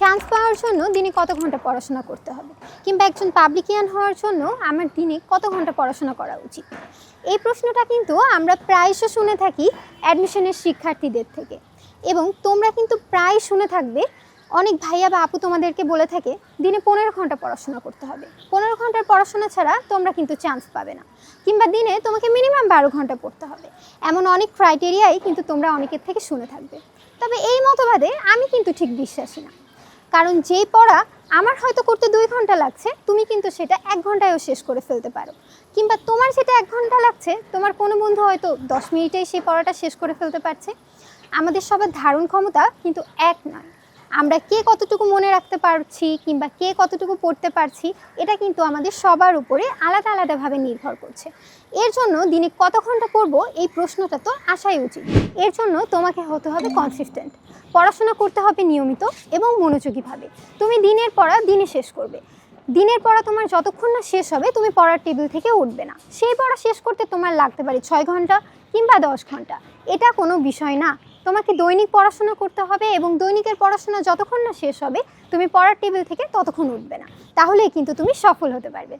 Chance পাওয়ার জন্য দিনে কত ঘণ্টা পড়াশোনা করতে হবে? কিংবা একজন পাবলিকিয়ান হওয়ার জন্য আমার দিনে কত ঘণ্টা পড়াশোনা করা উচিত? এই প্রশ্নটা কিন্তু আমরা প্রায়শ শুনে থাকি অ্যাডমিশনের শিক্ষার্থীদের থেকে। এবং তোমরা কিন্তু প্রায় শুনে থাকবে। অনেক ভাইয়া বা আপু তোমাদেরকে বলে থাকে, দিনে পনেরো ঘণ্টা পড়াশোনা করতে হবে। পনেরো ঘণ্টার পড়াশোনা ছাড়া তোমরা কিন্তু চান্স পাবে না। কিংবা দিনে তোমাকে মিনিমাম বারো ঘণ্টা পড়তে হবে। এমন অনেক ক্রাইটেরিয়াই কিন্তু তোমরা অনেকের থেকে শুনে থাকবে। তবে এই মতবাদে আমি কিন্তু ঠিক বিশ্বাসী না। কারণ যেই পড়া আমার হয়তো করতে দুই ঘণ্টা লাগছে, তুমি কিন্তু সেটা এক ঘন্টায়ও শেষ করে ফেলতে পারো। কিংবা তোমার যেটা এক ঘণ্টা লাগছে, তোমার কোনো বন্ধু হয়তো দশ মিনিটেই সেই পড়াটা শেষ করে ফেলতে পারছে। আমাদের সবার ধারণ ক্ষমতা কিন্তু এক নয়। আমরা কে কতটুকু মনে রাখতে পারছি কিংবা কে কতটুকু পড়তে পারছি, এটা কিন্তু আমাদের সবার উপরে আলাদা আলাদাভাবে নির্ভর করছে। এর জন্য দিনে কত ঘণ্টা পড়ব, এই প্রশ্নটা তো আসাই উচিত। এর জন্য তোমাকে হতে হবে কনসিস্টেন্ট পড়াশোনা করতে হবে নিয়মিত এবং মনোযোগীভাবে। তুমি দিনের পড়া দিনে শেষ করবে। দিনের পড়া তোমার যতক্ষণ না শেষ হবে, তুমি পড়ার টেবিল থেকে উঠবে না। সেই পড়া শেষ করতে তোমার লাগতে পারে ছয় ঘণ্টা কিংবা দশ ঘণ্টা। এটা কোনো বিষয় না। তোমাকে দৈনিক পড়াশোনা করতে হবে এবং দৈনিকের পড়াশোনা যতক্ষণ না শেষ হবে, তুমি পড়ার টেবিল থেকে ততক্ষণ উঠবে না। তাহলেই কিন্তু তুমি সফল হতে পারবে।